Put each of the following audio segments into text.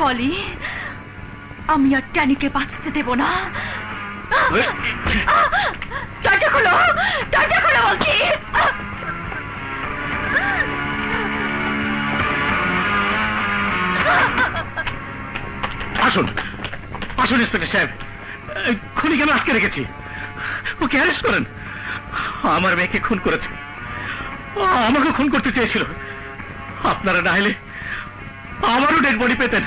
পলি আমি আর ট্যানিকে বাঁচতে দেব না। দরজা খোলো দরজা খোলো বলছি। আসুন আসুন ইন্সপেক্টর সাহেব। খুনি কেন আটকে রেখেছি। ওকে অ্যারেস্ট করেন। আমার মেয়েকে খুন করেছে। ও আমাকে খুন করতে চেয়েছিল। আপনারা না হলে আমারও ডেড বডি পেতেন।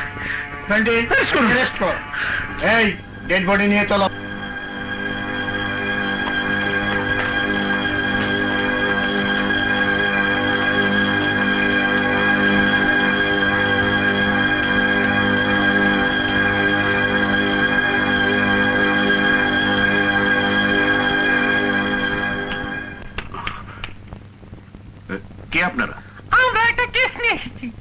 কর। এই ডেড বডি নিয়ে চলো। কে আপনারা? আমরা একটা কেস নিয়ে এসেছি।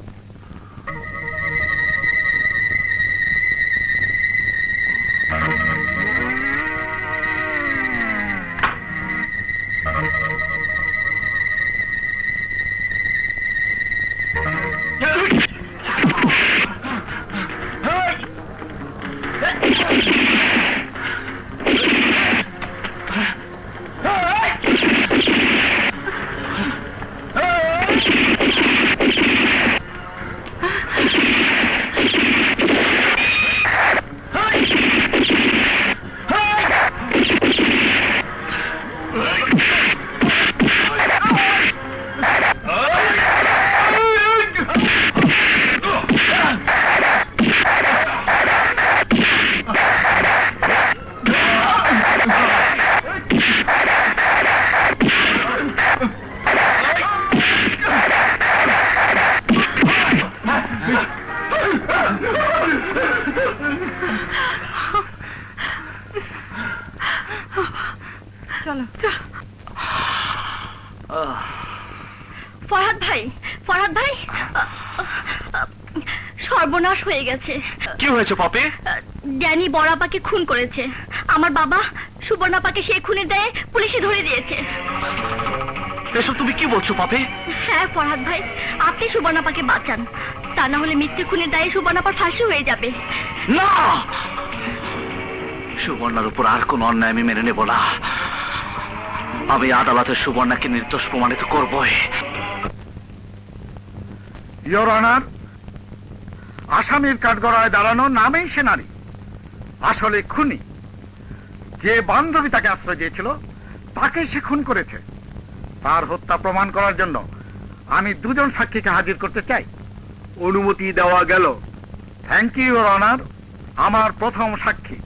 ফরহাদ ভাই ফরহাদ ভাই? সর্বনাশ হয়ে গেছে। কি হয়েছে পপে? ড্যানি বড়াপাকে খুন করেছে। আমার বাবা সুবর্ণাপাকে সেই খুনের দায়ে পুলিশে ধরে দিয়েছে। এসব তুমি কি বলছো পপে? হ্যাঁ ফরহাদ ভাই আপনি সুবর্ণাপাকে বাঁচান। তা না হলে মৃত্যু খুনের দায়ে সুবর্ণাপার ফাঁসি হয়ে যাবে। না! সুবর্ণার উপর আর কোন অন্যায় আমি মেনে নেব না। আমি আদালতের সুবর্ণাকে নির্দোষ প্রমাণিত অনার আসামির কাঠগড়ায় দাঁড়ানো নামেই সে নারী। আসলে খুনি। যে বান্ধবী তাকে আশ্রয় দিয়েছিল তাকে সে খুন করেছে। তার হত্যা প্রমাণ করার জন্য আমি দুজন সাক্ষীকে হাজির করতে চাই। অনুমতি দেওয়া গেল। থ্যাংক ইউ অনার আমার প্রথম সাক্ষী।